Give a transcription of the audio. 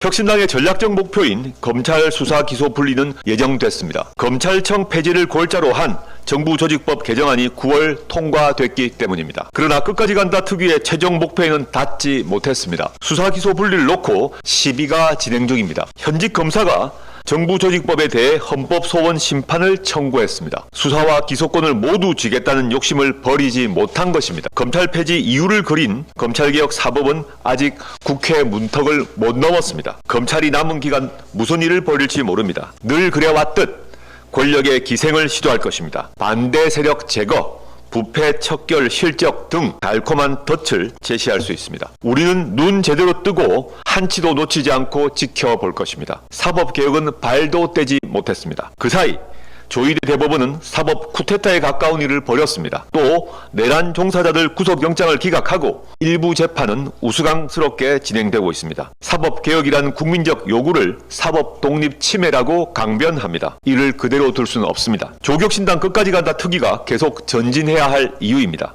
혁신당의 전략적 목표인 검찰 수사 기소 분리는 예정됐습니다. 검찰청 폐지를 골자로 한 정부 조직법 개정안이 9월 통과됐기 때문입니다. 그러나 끝까지 간다 특유의 최종 목표에는 닿지 못했습니다. 수사 기소 분리를 놓고 시비가 진행 중입니다. 현직 검사가 정부 조직법에 대해 헌법 소원 심판을 청구했습니다. 수사와 기소권을 모두 쥐겠다는 욕심을 버리지 못한 것입니다. 검찰 폐지 이유를 그린 검찰개혁 사법은 아직 국회 문턱을 못 넘었습니다. 검찰이 남은 기간 무슨 일을 벌일지 모릅니다. 늘 그래왔듯 권력의 기생을 시도할 것입니다. 반대 세력 제거, 부패 척결 실적 등 달콤한 덫을 제시할 수 있습니다. 우리는 눈 제대로 뜨고 한치도 놓치지 않고 지켜볼 것입니다. 사법개혁은 발도 떼지 못했습니다. 그 사이 조희대 대법원은 사법 쿠데타에 가까운 일을 벌였습니다. 또 내란 종사자들 구속영장을 기각하고 일부 재판은 우스꽝스럽게 진행되고 있습니다. 사법개혁이란 국민적 요구를 사법 독립 침해라고 강변합니다. 이를 그대로 둘 수는 없습니다. 조국신당 끝까지 간다 특위가 계속 전진해야 할 이유입니다.